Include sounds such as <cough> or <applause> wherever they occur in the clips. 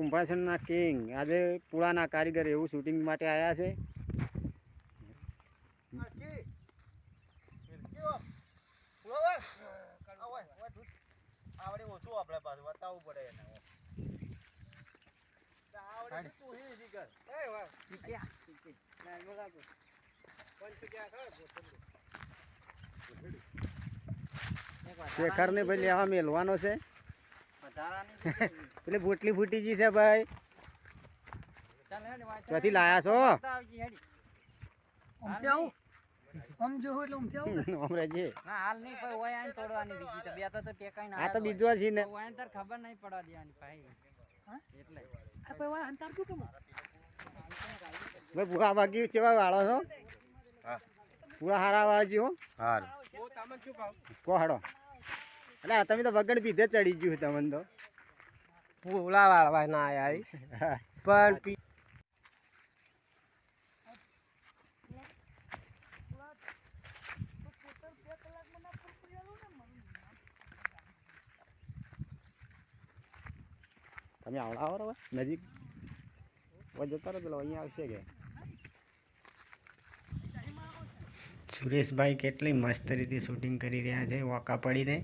કુંભાસણના king. આજે પુળાના કારીગર એવું શૂટિંગ માટે આવ્યા છે. દીકર શેખરને ભાઈ લેવા મેલવાનો છે. પેલી <laughs> બોટલી ફૂટી ગઈ છે ભાઈ. ક્યાંથી લાયા છો? <laughs> આ તો બીજો છે ને ખબર નહીં પડવા દેવાની ભાઈ. ભૂવા બાકી કેવા વાળો છો? હા. પૂરા હારા વાળજી હો. હાર કો હાડો. એટલે તમે તો વગર પીધે ચડી ગયું તમને તો. પૂલા વાળવા ના આયા <laughs> પણ તમે આવડાવો હવે નજીક. જતા રહો પેલો અહીંયા આવશે કે. સુરેશભાઈ કેટલી મસ્ત રીતે શૂટિંગ કરી રહ્યા છે વોકા પડીને.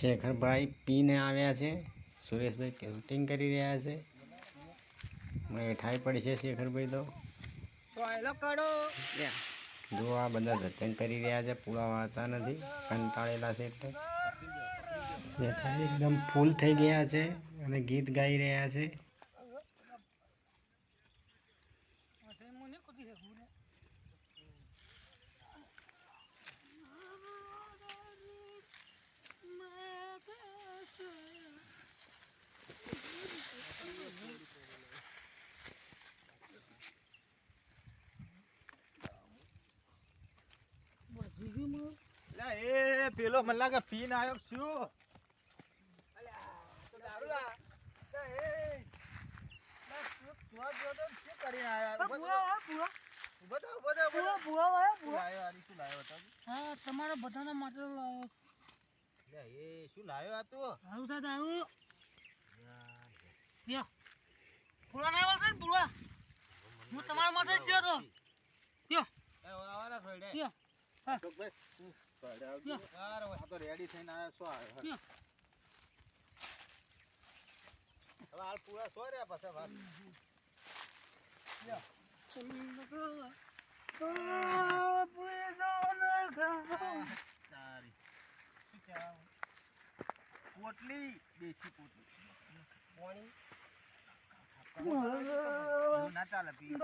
શેખરભાઈ પીને આવ્યા છે. સુરેશભાઈ શૂટિંગ કરી રહ્યા છે. ઠાઈ પડી છે શેખરભાઈ તો. જો આ બધા જતન કરી રહ્યા છે પૂરા વાળતા નથી કંટાળેલા છે એટલે. શેખર એકદમ ફૂલ થઈ ગયા છે અને ગીત ગાઈ રહ્યા છે. એ પેલો મને લાગે પીન આવ્યો શું? તો તમારા બધાના માટે લાવ્યો. એ શું લાયો આ તું? સારું થાય સારું લ્યો. પૂળા નહીં વાળતા ને પૂળા હું તમારા માટે જ ગયો હતો. એ, આવવાના આ તો રેડી થઈને આવ્યો શું આવ્યો હવે હાલ પૂરા સો રહ્યા પાછા વાત તારી પોટલી દેશી પોટલી. પાણી. ના ચાલે પી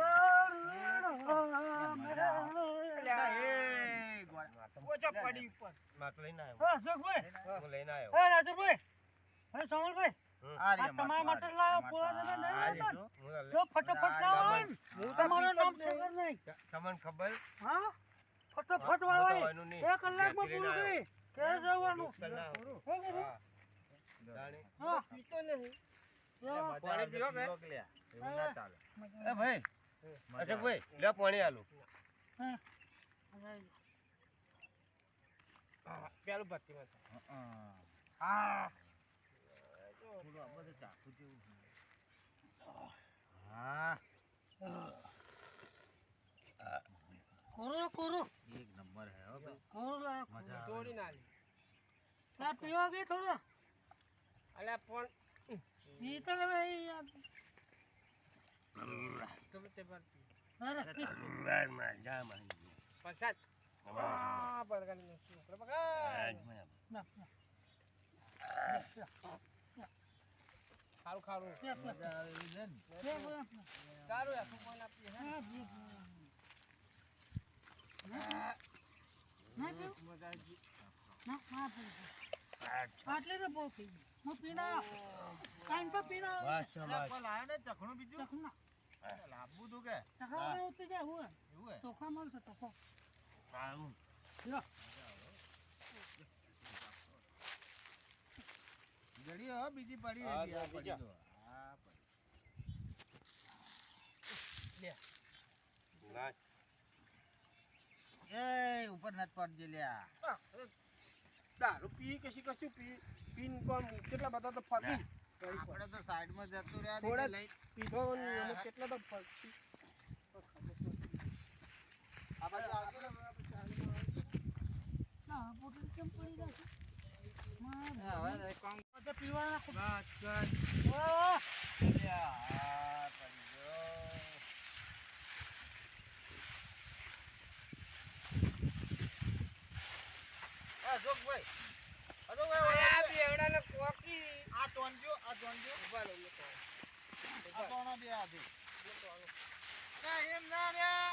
અલ્યા, એ ગોળા. ઓછો પડી ઉપર. તો લઈને આવ્યો. હા અશોકભાઈ હું લઈને આવ્યો. હા રાજુભાઈ. હા તમારા માટે પૂળા નહીં ફટાફટ લાવો. તમારું નામ નહીં. તમને ખબર? ફટાફટ વાળો એક કલાકમાં પૂરું જવાનું. પીતો નહીં. પાણી પીવો કે? એવું ના ચાલે. એ ભાઈ અશોકભાઈ લે પાણી આલું. હા. પેલું ભરતી હા. હા. કોરો કોરો. એક નંબર હે હો ભાઈ. કોરો લાવો મજા તોડી ના ચા પીવા કે થોડો? અલ્યા પણ પી તો હવે યાર તમે તે ભરતી. અરે. પી. મજા પ્રસાદ. ખારું ખારું. સારું યાર કોઈ ના પીએ હે? હા, પી, પી. ના પીવું? મજા આવી ગઈ. ના, ના પીવું. આટલે તો બહુ થઈ ગયું. પીના ટાઈમ પર. કોઈ લાયો ને ચખણું બીજું? લાવવું તું કે? ચખા ઉતરી જાય હું એવું ચોખા મળશે ચોખો. સારું. લ્યો જડી હો બીજી પડી હા, પડી. તો. આ પડી. એ ઉપર નત પડજે લ્યા દારૂ પી કે શી કશું પી પીન કોમ કેટલા બધા તો ફકી આપણે તો સાઈડમાં જતું રહ્યા થોડા લઈ અમુક કેટલા તો પક્ષી આ બાજુ આવજો ને. એમ ના ના.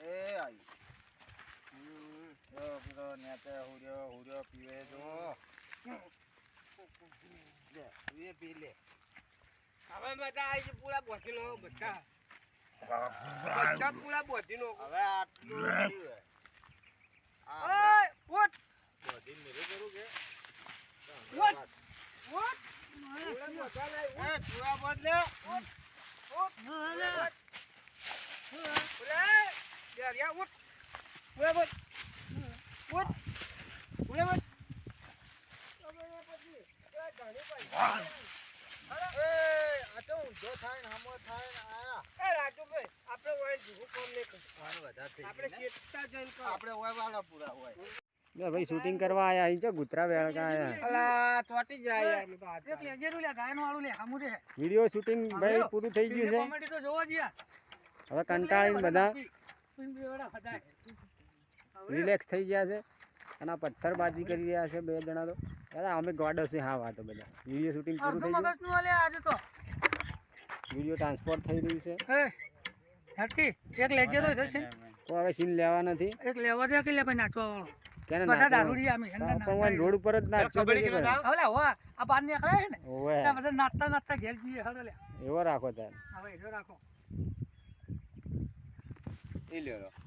એ આયુ જો પેલો નેતે હુર્યો હુર્યો પીવે જો લે એ પી લે. હવે મજા આવી છે પૂરા બોધી નો બધા. બધા પૂરા બોધી નો હવે આટલું પીવે. ઓય ઉઠ. બધી મેલું કરું કે? ઉઠ. ઉઠ. મારે પૂરા બોધા લે. ઉઠ. બોધ ઉઠ. પૂરા yeah, what? Where what? What? Where ભાઈ શૂટિંગ કરવા આયા અહીં છે ગુતરા વેળકા આયા. અલા ચોટી જાય યાર તો હાથ. એક લેજેરું લે વાળું લે હામું દે. વીડિયો શૂટિંગ ભાઈ પૂરું થઈ ગયું છે. કોમેડી તો જોવા જ્યાં હવે કંટાળીને બધા. રિલેક્સ થઈ ગયા છે. અને આ પથ્થરબાજી કરી રહ્યા છે બે જણા તો. અરે અમે ગોડો છે હા વાતો બધા. વીડિયો શૂટિંગ પૂરું થઈ ગયું. આજે તો. વીડિયો ટ્રાન્સફર થઈ રહ્યું છે. હટકી એક લેજે તો છે કોઈ હવે સીન લેવા નથી. એક લેવા દે કે લે ભાઈ નાચવા વાળો? કેને બધા દારૂડી આમે તો પણ રોડ ઉપર જ નાચજો તો હવે લે હોવા આ બાર નીકળે છે ને. ઓવે. બધા નાચતા નાચતા ઘેર જઈએ હડો લે. એવો રાખો તાર. હવે એવો રાખો. એ લ્યો